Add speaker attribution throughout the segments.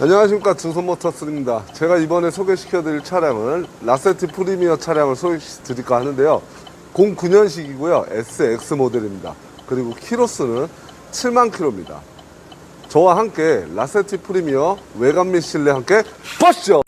Speaker 1: 안녕하십니까 두손모터스입니다. 제가 이번에 소개시켜 드릴 차량은 라세티 프리미어 차량을 소개시켜드릴까 하는데요. 09년식이고요. SX 모델입니다. 그리고 키로수는 7만 킬로입니다 저와 함께 라세티 프리미어 외관 및 실내 함께 보시죠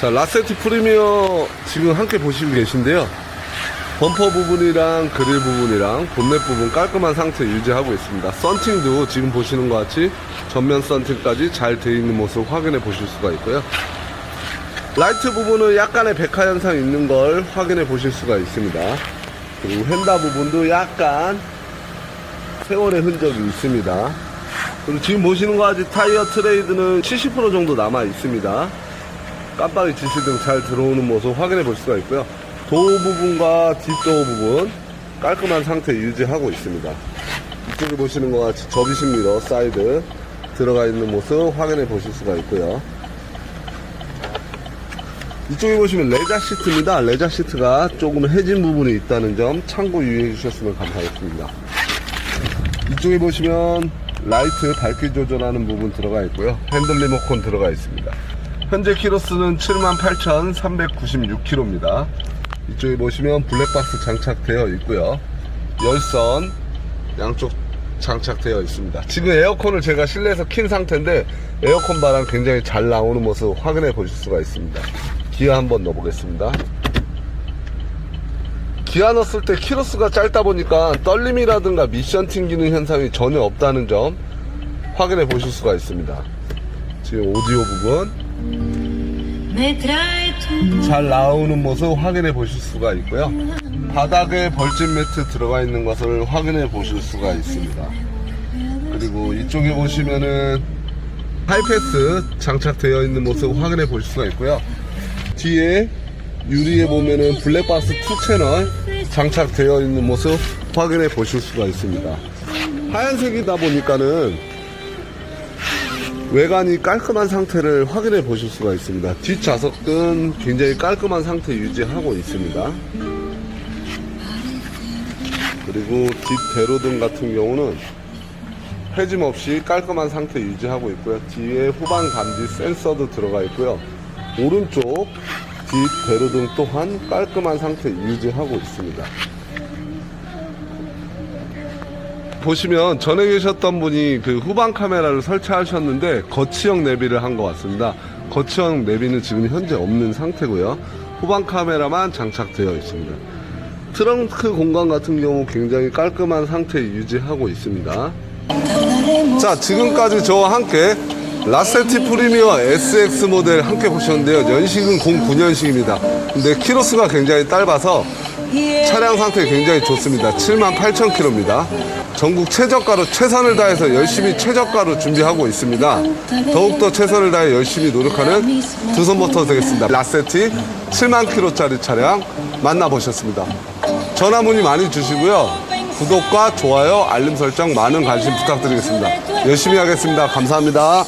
Speaker 1: 자, 라세티 프리미어 지금 함께 보시고 계신데요. 범퍼 부분이랑 그릴 부분이랑 본넷 부분 깔끔한 상태 유지하고 있습니다. 썬팅도 지금 보시는 것 같이 전면 썬팅까지 잘 되어 있는 모습 확인해 보실 수가 있고요. 라이트 부분은 약간의 백화 현상 있는 걸 확인해 보실 수가 있습니다. 그리고 휀다 부분도 약간 세월의 흔적이 있습니다. 그리고 지금 보시는 것 같이 타이어 트레이드는 70% 정도 남아 있습니다. 깜빡이 지시등 잘 들어오는 모습 확인해 볼 수가 있고요. 도어 부분과 뒷도어 부분 깔끔한 상태 유지하고 있습니다. 이쪽에 보시는 것 같이 미러 사이드 들어가 있는 모습 확인해 보실 수가 있고요. 이쪽에 보시면 레자 시트입니다. 레자 시트가 조금 해진 부분이 있다는 점 참고 유의해 주셨으면 감사하겠습니다. 이쪽에 보시면 라이트 밝기 조절하는 부분 들어가 있고요. 핸들 리모컨 들어가 있습니다. 현재 키로수는 78,396km입니다. 이쪽에 보시면 블랙박스 장착되어 있고요. 열선 양쪽 장착되어 있습니다. 지금 에어컨을 제가 실내에서 킨 상태인데 에어컨 바람 굉장히 잘 나오는 모습 확인해 보실 수가 있습니다. 기아 한번 넣어보겠습니다. 기아 넣었을 때 키로수가 짧다 보니까 떨림이라든가 미션 튕기는 현상이 전혀 없다는 점 확인해 보실 수가 있습니다. 지금 오디오 부분 잘 나오는 모습 확인해 보실 수가 있고요. 바닥에 벌집 매트 들어가 있는 것을 확인해 보실 수가 있습니다. 그리고 이쪽에 보시면은 하이패스 장착되어 있는 모습 확인해 보실 수가 있고요. 뒤에 유리에 보면은 블랙박스 2 채널 장착되어 있는 모습 확인해 보실 수가 있습니다. 하얀색이다 보니까는 외관이 깔끔한 상태를 확인해 보실 수가 있습니다. 뒷좌석은 굉장히 깔끔한 상태 유지하고 있습니다. 그리고 뒷 대로등 같은 경우는 해짐 없이 깔끔한 상태 유지하고 있고요. 뒤에 후방 감지 센서도 들어가 있고요. 오른쪽 뒷 대로등 또한 깔끔한 상태 유지하고 있습니다. 보시면 전에 계셨던 분이 그 후방 카메라를 설치하셨는데 거치형 내비를 한 것 같습니다. 거치형 내비는 지금 현재 없는 상태고요. 후방 카메라만 장착되어 있습니다. 트렁크 공간 같은 경우 굉장히 깔끔한 상태 유지하고 있습니다. 자, 지금까지 저와 함께 라세티 프리미어 SX 모델 함께 보셨는데요. 연식은 09년식입니다. 근데 키로수가 굉장히 짧아서 차량 상태 굉장히 좋습니다. 7만 8천 킬로입니다. 전국 최저가로 최선을 다해서 열심히 최저가로 준비하고 있습니다. 더욱더 최선을 다해 열심히 노력하는 두손모터 되겠습니다. 라세티 7만 킬로짜리 차량 만나보셨습니다. 전화 문의 많이 주시고요. 구독과 좋아요, 알림 설정 많은 관심 부탁드리겠습니다. 열심히 하겠습니다. 감사합니다.